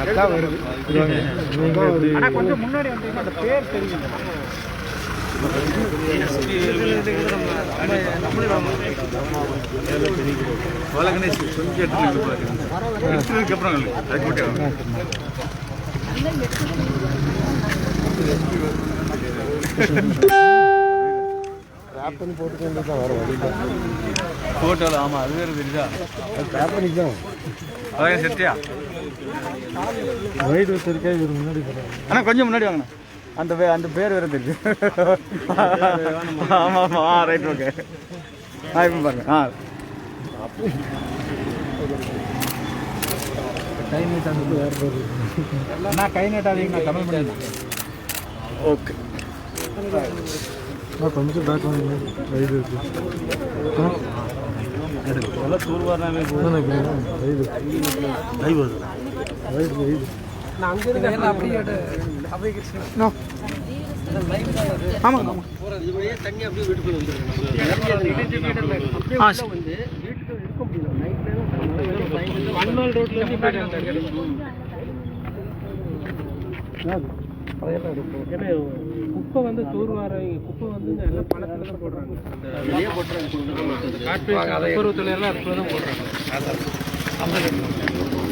அதான் வருது கொஞ்சம் முன்னாடி வந்தீங்கன்னா அந்த பேர் தெரியும் பண்ணி போட்டுக்க வேண்டியதான் வர வழி ஃபோட்டோவில் ஆமாம் அது வேறு தெரியுதா? ரேப் பண்ணிக்கலாம் அதான் செட்டியா ரைடு வச்சிருக்கேன் இவர் முன்னாடி அண்ணா கொஞ்சம் முன்னாடி வாங்கண்ணா. அந்த பே அந்த பேர் வேறு தெரியுது. ஆமாம் ஆமாம் ஆ ரைட் ஓகே ஆ இப்போ பாருங்க ஆ. கை நீட்டாங்க வேறு பேர் நான் கை நீட்டாதீங்க நான் கமெண்ட் பண்ணிடுறேன் ஓகே கொஞ்சம் பேக் வாங்க. ரைடு இருக்கு எல்லாம் டூர் வரனாவே ரைடு ரைடு ரைடு குப்பை வந்து தூர்வார குப்பை வந்து எல்லாம் பழத்துல தான் போடுறாங்க. அந்த காட்டு பருவத்துல எல்லாம் அதுக்குள்ள தான் போடுறாங்க. டூர்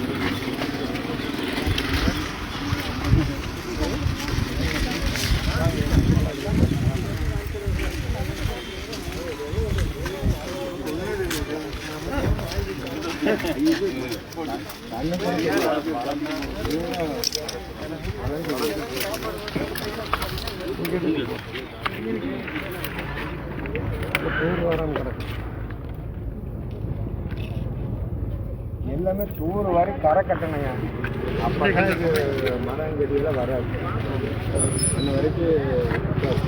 தூர்வாரம் கிடக்கு எல்லாமே டூர் வரை கரை கட்டணுங்க அப்போ இது மரம் செடியெல்லாம் வராது. அந்த வரைக்கும்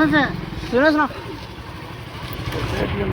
是不是？是了是了。